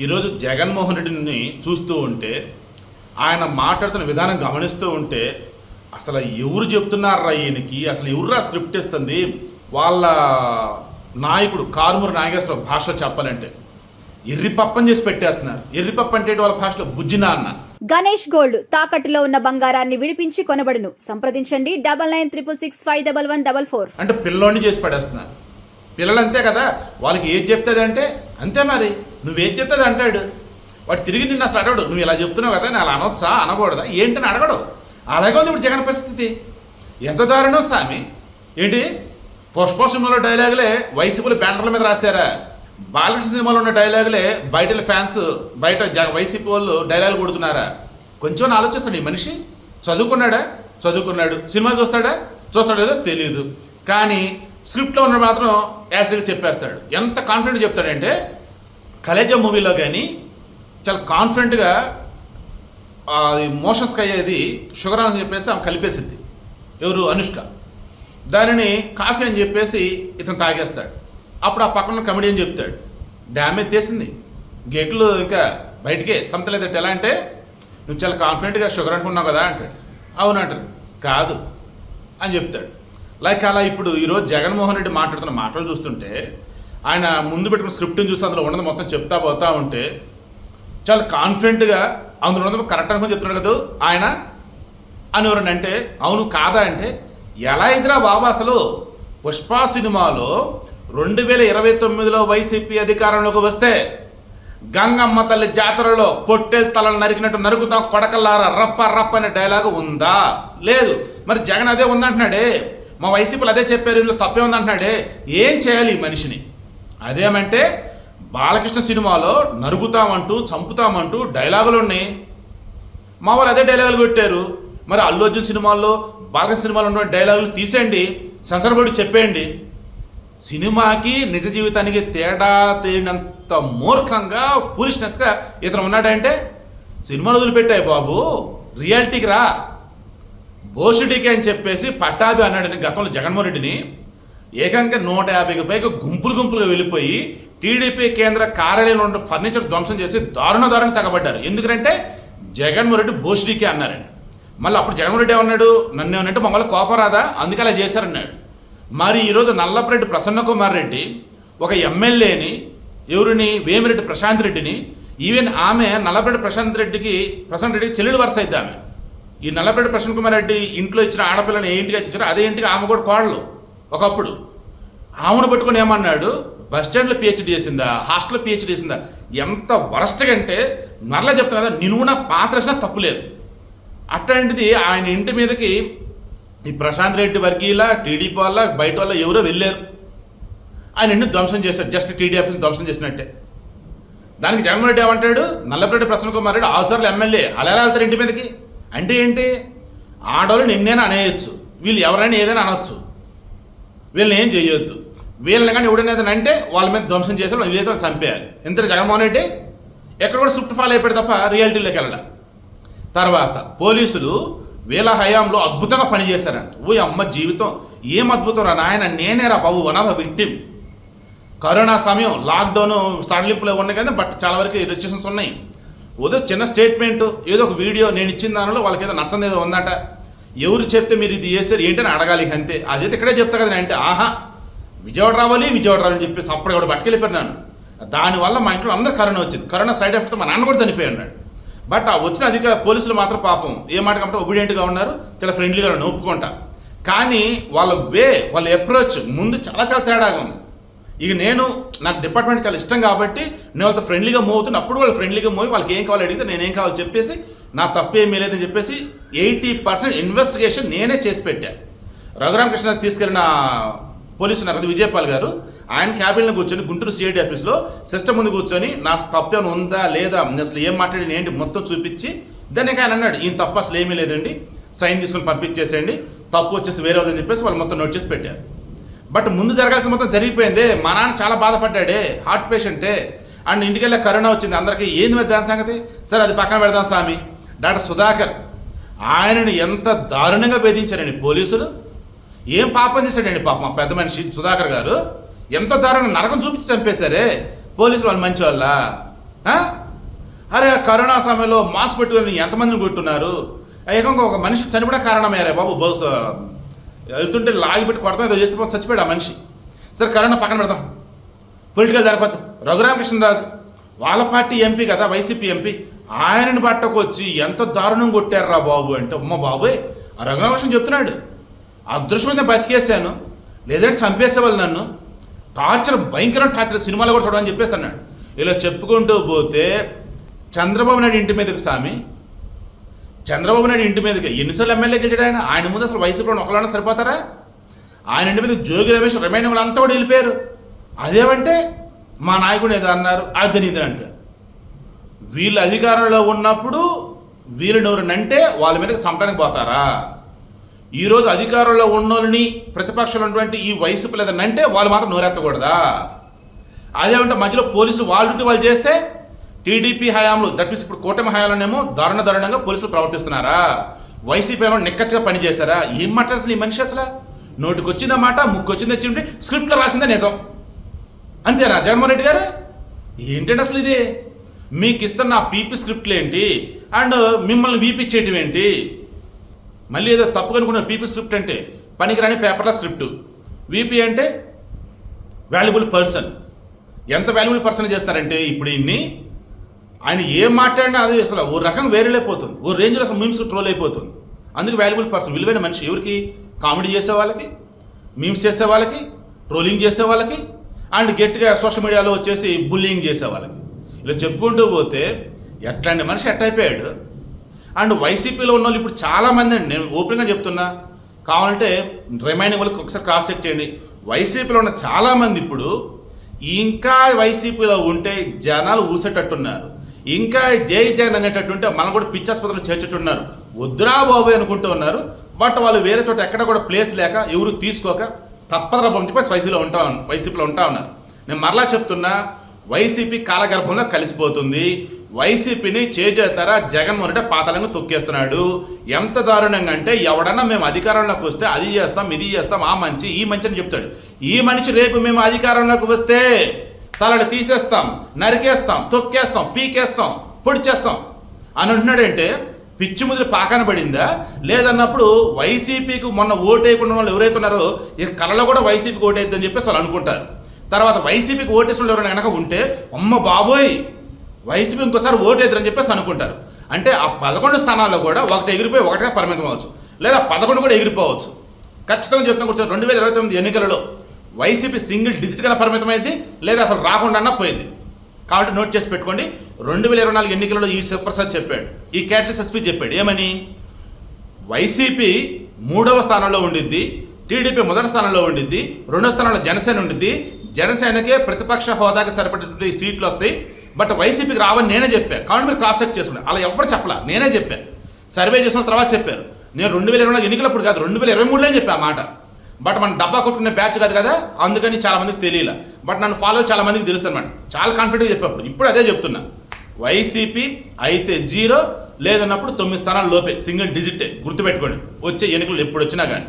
ఈరోజు జగన్మోహన్ రెడ్డిని చూస్తూ ఉంటే ఆయన మాట్లాడుతున్న విధానం గమనిస్తూ ఉంటే అసలు ఎవరు చెప్తున్నారా ఈయనకి? అసలు ఎవర్రా స్క్రిప్ట్ ఇస్తుంది? వాళ్ళ నాయకుడు కారుమూరి నాగేశ్వర భాషలో చెప్పాలంటే. ఎర్రిపప్పని చేసి పెట్టేస్తున్నారు. ఎర్రిపప్ప అంటే వాళ్ళ భాషలో బుజ్జినా అన్న. గణేష్ గోల్డ్ తాకట్టులో ఉన్న బంగారాన్ని విడిపించి కొనబడును. సంప్రదించండి. Double nine triple six five double one double four. అంటే పిల్లోని చేసి పడేస్తున్నారు. పిల్లలు అంతే కదా? వాళ్ళకి ఏది చెప్తుంది అంటే అంతే మరి. నువ్వేం చెప్తుంది అంటాడు? వాడు తిరిగి నిన్ను అసలు అడగడు. నువ్వు ఇలా చెప్తున్నావు కదా నేను అలా అనొచ్చా? అనకూడదా? ఏంటని అడగడు. అలాగే ఉంది ఇప్పుడు జగన్ పరిస్థితి. ఎంత దారుణం స్వామి ఏంటి? పుష్ప సినిమాలో డైలాగులే వైసీపీలో బ్యానర్ల మీద రాశారా? బాలకృష్ణ సినిమాలో ఉన్న డైలాగులే బయట ఫ్యాన్స్ బయట జ వైసీపీ వాళ్ళు డైలాగులు కొడుతున్నారా? కొంచెం ఆలోచిస్తాడు ఈ మనిషి. చదువుకున్నాడా? చదువుకున్నాడు. సినిమా చూస్తాడా? చూస్తాడో లేదో తెలియదు కానీ స్క్రిప్ట్లో ఉన్న మాత్రం యాసిడ్ చెప్పేస్తాడు. ఎంత కాన్ఫిడెంట్ చెప్తాడంటే కలేజా మూవీలో కానీ చాలా కాన్ఫిడెంట్గా మోషన్స్కి అయ్యేది షుగర్ అని చెప్పేసి ఆమె కలిపేసింది. ఎవరు? అనుష్క. దానిని కాఫీ అని చెప్పేసి ఇతను తాగేస్తాడు. అప్పుడు ఆ పక్కన కమెడియన్ చెప్తాడు డ్యామేజ్ చేసింది గేట్లు ఇంకా బయటికే సంతలేదు ఎలా అంటే నువ్వు చాలా కాన్ఫిడెంట్గా షుగర్ అనుకున్నావు కదా అంటాడు. అవునంటారు కాదు అని చెప్తాడు. లైక్ అలా ఇప్పుడు ఈరోజు జగన్మోహన్ రెడ్డి మాట్లాడుతున్న మాటలు చూస్తుంటే ఆయన ముందు పెట్టుకున్న స్క్రిప్ట్ని చూసి అందులో ఉన్నది మొత్తం చెప్తా పోతా ఉంటే చాలా కాన్ఫిడెంట్గా అందులో ఉన్నది కరెక్ట్ అనుకుని చెప్తున్నాడు కదా ఆయన. అని ఎవరండి అంటే అవును కాదా అంటే ఎలా ఇదిరా బాబు అసలు? పుష్ప సినిమాలో రెండు వేల ఇరవై తొమ్మిదిలో వైసీపీ అధికారంలోకి వస్తే గంగమ్మ తల్లి జాతరలో పొట్టేలు తలలు నరికినట్టు నరుకుతాం కొడకల్లారా రప్ప రప్ప అనే డైలాగ్ ఉందా? లేదు. మరి జగన్ అదే ఉందంటున్నాడే. మా వైసీపీలు అదే చెప్పారు ఇందులో తప్పే ఉందంటున్నాడే. ఏం చేయాలి ఈ మనిషిని? అదేమంటే బాలకృష్ణ సినిమాలో నరుకుతామంటూ చంపుతామంటూ డైలాగులు ఉన్నాయి. మా వాళ్ళు అదే డైలాగులు పెట్టారు మరి అల్లు అర్జున్ సినిమాల్లో బాలకృష్ణ సినిమాలో ఉన్న డైలాగులు తీసేయండి. సెన్సర్ బోర్డు చెప్పేయండి. సినిమాకి నిజ జీవితానికి తేడా తేడినంత మూర్ఖంగా ఫూలిష్నెస్గా ఇతను ఉన్నాడంటే సినిమాలు వదిలిపెట్టాయి బాబు. రియాలిటీకి రా. బోషుడికి అని చెప్పేసి పట్టాభి అన్నాడని గతంలో జగన్మోహన్ రెడ్డిని. ఏకంగా నూట యాభైకి పైగా గుంపులు గుంపులుగా వెళ్ళిపోయి టీడీపీ కేంద్ర కార్యాలయంలో ఉన్న ఫర్నిచర్ ధ్వంసం చేసి దారుణ దారుణ తగబడ్డారు. ఎందుకంటే జగన్మోహన్ రెడ్డి అన్నారండి. మళ్ళీ అప్పుడు జగన్మోహన్ రెడ్డి ఏమన్నాడు? నన్ను ఏమన్నట్టు మమ్మల్ని కోపం రాదా? అందుకే అలా చేశారన్నాడు. మరి ఈరోజు నల్లపరెడ్డి ప్రసన్న కుమార్ రెడ్డి ఒక ఎమ్మెల్యేని ఎవరిని? వేమిరెడ్డి ప్రశాంత్ రెడ్డిని. ఈవెన్ ఆమె నల్లపరెడ్డి ప్రశాంత్ రెడ్డికి ప్రశాంత్ రెడ్డికి చెల్లెడు వరుస అయితే ఆమె. ఈ నల్లపరెడ్డి ప్రసన్న కుమార్ రెడ్డి ఇంట్లో ఇచ్చిన ఆడపిల్లని ఏ ఇంటికి ఇచ్చారో అదే ఇంటికి ఆమె కూడా కోడలు. ఒకప్పుడు ఆమెను పట్టుకొని ఏమన్నాడు బస్ స్టాండ్లో పిహెచ్డి చేసిందా హాస్టల్లో పిహెచ్డి చేసిందా ఎంత వరస్ట్గా అంటే మరలా చెప్తున్నా కదా నిలువున పాత్రసినా తప్పులేదు అట్లాంటిది ఆయన ఇంటి మీదకి ఈ ప్రశాంత్ రెడ్డి వర్గీయుల టీడీపీ వల్ల బయట వల్ల ఎవరో వెళ్ళారు. ఆయన ఇంటిని ధ్వంసం చేశారు జస్ట్ టీడీ ఆఫీస్ ధ్వంసం చేసినట్టే. దానికి జగన్మోహన్ రెడ్డి ఏమంటాడు నల్లపరెడ్డి ప్రసన్న కుమార్ రెడ్డి ఆఫీసర్లు ఎమ్మెల్యే అలా వెళ్తారు ఇంటి మీదకి? అంటే ఏంటి? ఆడవాళ్ళు నిన్నేనా అనేయచ్చు. వీళ్ళు ఎవరైనా ఏదైనా అనొచ్చు. వీళ్ళని ఏం చేయొద్దు. వీళ్ళని కానీ ఎవడనేది అంటే వాళ్ళ మీద ధ్వంసం చేసి వాళ్ళు వీళ్ళతో చంపేయాలి. ఎంత జగన్మోహన్ రెడ్డి ఎక్కడ కూడా స్విఫ్ట్ ఫాలో అయిపోయాడు తప్ప రియాలిటీలోకి వెళ్ళడం తర్వాత పోలీసులు వీళ్ళ హయాంలో అద్భుతంగా పనిచేశారంట. ఓ అమ్మ జీవితం ఏం అద్భుతం రా నాయన నేనే రా బాబు వన్ ఆఫ్ విక్టిమ్. కరోనా సమయం లాక్డౌన్ సడలింపులు ఉన్నాయి కానీ బట్ చాలా వరకు రిస్ట్రిక్షన్స్ ఉన్నాయి. ఏదో చిన్న స్టేట్మెంట్ ఏదో ఒక వీడియో నేను ఇచ్చిన దానిలో వాళ్ళకి ఏదో నచ్చని ఏదో ఉందట. ఎవరు చెప్తే మీరు ఇది చేస్తారు ఏంటని అడగాలి అంతే. అదైతే ఇక్కడే చెప్తా కదా నేను అంటే ఆహా విజయవాడ రావాలి విజయవాడ రావాలని చెప్పేసి అప్పుడు కూడా పట్టుకెళ్ళిపోయినాను దానివల్ల మా ఇంట్లో అందరూ కరోనా వచ్చింది. కరోనా సైడ్ ఎఫెక్ట్ మా నాన్న కూడా చనిపోయి ఉన్నాడు. బట్ ఆ వచ్చిన అధిక పోలీసులు మాత్రం పాపం ఏ మాట కాబట్టి ఒబీడియంట్గా ఉన్నారు చాలా ఫ్రెండ్లీగా ఉన్నారు ఒప్పుకుంటా. కానీ వాళ్ళ వే వాళ్ళ అప్రోచ్ ముందు చాలా చాలా తేడాగా ఉంది. ఇక నేను నాకు డిపార్ట్మెంట్ చాలా ఇష్టం కాబట్టి నేను వాళ్ళతో ఫ్రెండ్లీగా మూవ్ అవుతున్నా అప్పుడు వాళ్ళు ఫ్రెండ్లీగా మూవ్ వాళ్ళకి ఏం కావాలో అడిగితే నేనేం కావాలో చెప్పేసి నా తప్పు ఏమీ లేదని చెప్పేసి ఎయిటీ పర్సెంట్ ఇన్వెస్టిగేషన్ నేనే చేసి పెట్టాను రఘురామకృష్ణ తీసుకెళ్ళిన పోలీసు ఉన్నారు విజయపాల్ గారు ఆయన క్యాబిన్లో కూర్చొని గుంటూరు సిఐడి ఆఫీస్లో సిస్టమ్ ముందు కూర్చొని నా తప్పు ఏమైనా ఉందా లేదా అసలు ఏం మాట్లాడి ఏంటి మొత్తం చూపించి దానికి ఆయన అన్నాడు ఈయన తప్పు అసలు ఏమీ లేదండి సైన్ తీసుకుని పంపించేసేయండి తప్పు వచ్చేసి వేరే వద్దని చెప్పేసి వాళ్ళు మొత్తం నోట్ చేసి పెట్టారు. బట్ ముందు జరగాల్సిన మొత్తం జరిగిపోయింది మా నాన్న చాలా బాధపడ్డాడే హార్ట్ పేషెంటే అండ్ ఇంటికెళ్ళే కరోనా వచ్చింది అందరికీ ఏంది మరి దాని సంగతి? సరే అది పక్కన పెడదాం స్వామి. డాక్టర్ సుధాకర్ ఆయనని ఎంత దారుణంగా వేధించారండి పోలీసులు? ఏం పాపం చేశాడండి పాపం పెద్ద మనిషి సుధాకర్ గారు? ఎంత దారుణంగా నరకం చూపించి చంపేశారే పోలీసులు వాళ్ళు మంచి వాళ్ళ అరే కరోనా సమయంలో మాస్క్ పెట్టుకుని ఎంతమందిని కొట్టున్నారు? ఏకంగా ఒక మనిషి చనిపోవడం కారణమయ్యారే బాబు బహుశా వెళ్తుంటే లాగి పెట్టి కొడతాం ఏదో చేస్తే చచ్చిపోయాడు ఆ మనిషి. సరే కరోనా పక్కన పెడతాం. పొలిటికల్ దానికొద్దాం. రఘురామకృష్ణరాజు వాళ్ళ పార్టీ ఎంపీ కదా వైసీపీ ఎంపీ. ఆయనని పట్టకు వచ్చి ఎంత దారుణం కొట్టారా బాబు అంటే అమ్మ బాబోయ్ ఆ రఘురామకృష్ణ చెప్తున్నాడు. అదృష్టమైన బతికేసాను లేదంటే చంపేసేవాళ్ళు నన్ను. టార్చర్ భయంకరం టార్చర్ సినిమాలో కూడా చూడమని చెప్పేసి అన్నాడు. ఇలా చెప్పుకుంటూ పోతే చంద్రబాబు నాయుడు ఇంటి మీదకి స్వామి చంద్రబాబు నాయుడు ఇంటి మీదకి ఎన్నిసార్లు ఎమ్మెల్యే గెలిచాడు ఆయన? ఆయన ముందు అసలు వైసీపీలో ఒకళ్ళన్నా సరిపోతారా? ఆయన ఇంటి మీద జోగి రమేష్ రమేణ వాళ్ళంతా కూడా వెళ్ళిపోయారు. అదేమంటే మా నాయకుడు ఏదో అన్నారు అది ఇది అంటారు. వీళ్ళు అధికారంలో ఉన్నప్పుడు వీళ్ళని ఎవరినంటే వాళ్ళ మీదకి చంపడానికి పోతారా? ఈరోజు అధికారంలో ఉన్నోళ్ళని ప్రతిపక్షంలో ఉన్నటువంటి ఈ వయసు పిల్లదనంటే వాళ్ళు మాత్రం నోరెత్తకూడదా? అదేమంటే మధ్యలో పోలీసులు వాళ్ళ వాళ్ళు చేస్తే టీడీపీ హయాంలో దట్ మీన్స్ ఇప్పుడు కూటమి హయాంలోనేమో దారుణ దారుణంగా పోలీసులు ప్రవర్తిస్తున్నారా? వైసీపీ ఏమో నిక్కచ్చగా పనిచేస్తారా ఏం మాట్లాడు అసలు ఈ మనిషి అసలు? నోటికొచ్చిందా మాట ముక్కు వచ్చింది స్క్రిప్ట్లో రాసిందే నిజం? అంతేనా జగన్మోహన్ రెడ్డి గారు? ఏంటంటే అసలు ఇది? మీకు ఇస్తున్న నా పీపీ స్క్రిప్ట్లు ఏంటి? అండ్ మిమ్మల్ని వీపిచ్చేయటం ఏంటి? మళ్ళీ ఏదో తప్పు కనుకున్నారు పీపీ స్క్రిప్ట్ అంటే పనికిరాని పేపర్ల స్క్రిప్ట్. వీపీ అంటే వాల్యుబుల్ పర్సన్. ఎంత వాల్యుబుల్ పర్సన్ చేస్తారంటే ఇప్పుడు ఇన్ని. ఆయన ఏం మాట్లాడినా అది అసలు ఓ రకం వేరేలేకపోతుంది ఓ రేంజ్లో అసలు మీమ్స్ ట్రోల్ అయిపోతుంది. అందుకు వాల్యుబుల్ పర్సన్ విలువైన మనిషి ఎవరికి? కామెడీ చేసే వాళ్ళకి మీమ్స్ చేసే వాళ్ళకి ట్రోలింగ్ చేసే వాళ్ళకి అండ్ గట్టిగా సోషల్ మీడియాలో వచ్చేసి బుల్లింగ్ చేసే వాళ్ళకి. ఇలా చెప్పుకుంటూ పోతే ఎట్లాంటి మనిషి ఎట్టయిపోయాడు అండ్ వైసీపీలో ఉన్న వాళ్ళు ఇప్పుడు చాలామంది అండి. నేను ఓపెన్గా చెప్తున్నా. కావాలంటే రిమైనింగ్ వాళ్ళకి ఒకసారి క్రాస్ చెక్ చేయండి. వైసీపీలో ఉన్న చాలామంది ఇప్పుడు ఇంకా వైసీపీలో ఉంటే జనాలు ఊసేటట్టున్నారు. ఇంకా జై జగన్ అనేటట్టు ఉంటే మనం కూడా పిచ్చాస్పత్రిలో చేర్చేట్టున్నారు వద్దురా బాబు అనుకుంటూ ఉన్నారు. బట్ వాళ్ళు వేరే చోట ఎక్కడ కూడా ప్లేస్ లేక ఎవరు తీసుకోక తప్పదరా బాబు చెప్పేసి వైసీపీలో ఉంటా వైసీపీలో ఉంటా ఉన్నారు. నేను మరలా చెప్తున్నా వైసీపీ కాలగర్భంలో కలిసిపోతుంది. వైసీపీని చేజేతారా జగన్మోహన్ రెడ్డి పాతాళంగా తొక్కేస్తున్నాడు. ఎంత దారుణంగా అంటే ఎవడన్నా మేము అధికారంలోకి వస్తే అది చేస్తాం ఇది చేస్తాం ఆ మంచి ఈ మంచి అని చెప్తాడు. ఈ మనిషి రేపు మేము అధికారంలోకి వస్తే తలడు తీసేస్తాం నరికేస్తాం తొక్కేస్తాం పీకేస్తాం పొడి చేస్తాం. అని అంటున్నాడంటే పిచ్చి ముదిరి పాకాన పడిందా? లేదన్నప్పుడు వైసీపీకి మొన్న ఓటేయకుండా వాళ్ళు ఎవరైతే ఉన్నారో ఇక కళలో కూడా వైసీపీకి ఓటేద్దని చెప్పేసి వాళ్ళు అనుకుంటారు. తర్వాత వైసీపీకి ఓటేసిన ఎవరైనా కనుక ఉంటే అమ్మ బాబోయ్ వైసీపీ ఇంకోసారి ఓటేద్దరని చెప్పేసి అనుకుంటారు. అంటే ఆ పదకొండు స్థానాల్లో కూడా ఒకటి ఎగిరిపోయి ఒకటిగా పరిమితం అవ్వచ్చు. లేదా పదకొండు కూడా ఎగిరిపోవచ్చు. ఖచ్చితంగా చెప్తాం కూర్చొని రెండు వేల ఇరవై తొమ్మిది ఎన్నికలలో వైసీపీ సింగిల్ డిజిట్గా పరిమితమైంది లేదా అసలు రాకుండా పోయింది. కాబట్టి నోట్ చేసి పెట్టుకోండి. రెండు వేల ఇరవై నాలుగు ఎన్నికలలో ఈ శివప్రసాద్ చెప్పాడు ఈ క్యాటరీ ఎస్పీ చెప్పాడు. ఏమని? వైసీపీ మూడవ స్థానంలో ఉండిద్ది టీడీపీ మొదటి స్థానంలో ఉండిద్ది రెండో స్థానంలో జనసేన ఉండిద్ది జనసేనకే ప్రతిపక్ష హోదాకి సరిపడేటువంటి సీట్లు వస్తాయి. బట్ వైసీపీకి రావని నేనే చెప్పాను కాబట్టి మీరు క్రాస్ చెక్ చేసుకున్నారు అలా ఎవరు చెప్పలా. నేనే చెప్పాను సర్వే చేసిన తర్వాత చెప్పారు. నేను రెండు వేల ఇరవై నాలుగు ఎన్నికలప్పుడు కాదు రెండు వేల ఇరవై మూడులో చెప్పా మాట. బట్ మన డబ్బా కొట్టుకునే బ్యాచ్ కాదు కదా అందుకని చాలా మందికి తెలియలే. బట్ నన్ను ఫాలో చాలా మందికి తెలుసు అనమాట చాలా కాన్ఫిడెంట్గా చెప్పేప్పుడు. ఇప్పుడు అదే చెప్తున్నా. వైసీపీ అయితే జీరో లేదన్నప్పుడు తొమ్మిది స్థానాలు లోపే. సింగిల్ డిజిటే గుర్తుపెట్టుకోండి. వచ్చే ఎన్నికలు ఎప్పుడు వచ్చినా కానీ.